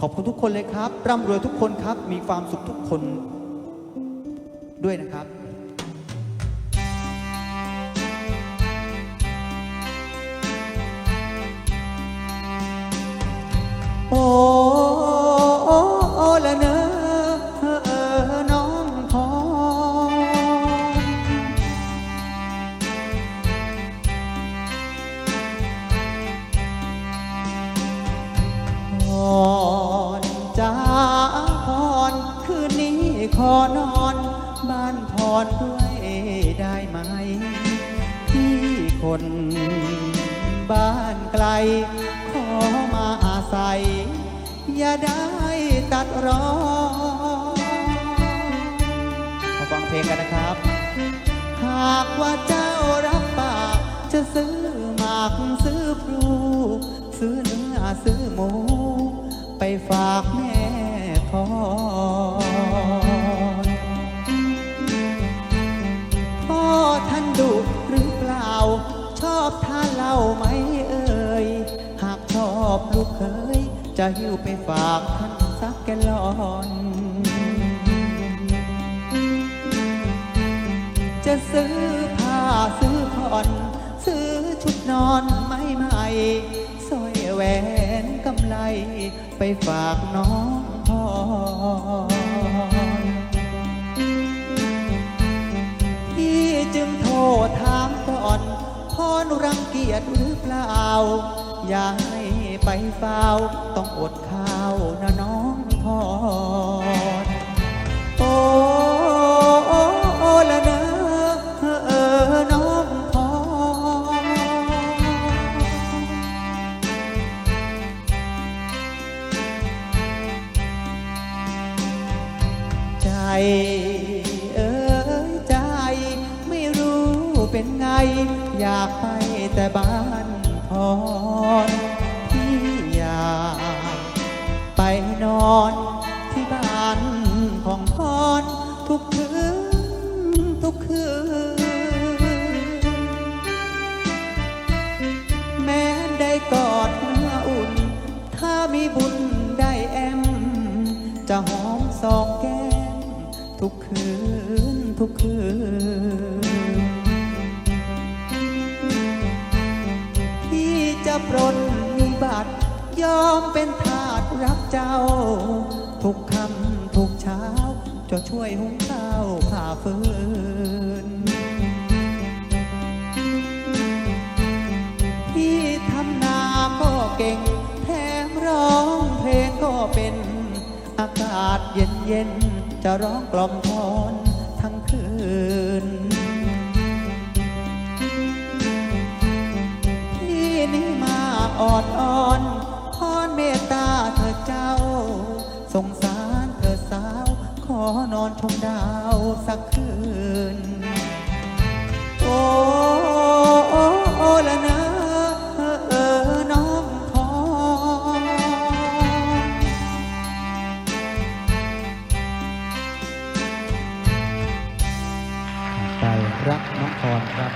ขอบคุณทุกคนเลยครับ ร่ำรวยทุกคนครับ มีความสุขทุกคนด้วยนะครับ ขอนอนบ้านพรด้วยได้ไหม ที่คนบ้านไกล ขอมาอาศัย อย่าได้ตัดรอมาฟังเพลงกันนะครับ หากว่าเจ้ารับปากจะซื้อหมากซื้อพลูซื้อเนื้อซื้อหมู ไปฝากแม่พรพ่อ ลูกเคยจะหิ้วไปฝากท่านสักแกลอนจะซื้อผ้าซื้อผ่อน ซื้อชุดนอนไม่ใหม่สร้อยแหวนกำไลไปฝากน้องพรพี่จึงโทรถามก่อนพรรังเกียจหรือเปล่า อย่าใไปเฝ้าต้องอดข้าวนะน้องพรโอโอ้โอ้ละนอเออน้องพรใจเอ้ยใจไม่รู้เป็นไง อยากไปแต่บ้านพร นอนที่บ้านของพรทุกคืนทุกคืน แม้ได้กอดเนื้ออุ่น ถ้ามีบุญได้แอม จะหอมสองแก้มทุกคืนทุกคืน เจ้า ทุกคำทุกเช้า จะช่วยหุงข้าวผ่าฟืนพี่ทำนาก็เก่ง แถมร้องเพลงก็เป็น อากาศเย็นเย็นจะร้องกล่อมทอน อนชมดาวสักคืน โอ้โอ้โอละนะเออน้องทองใจรักน้องทอนครับ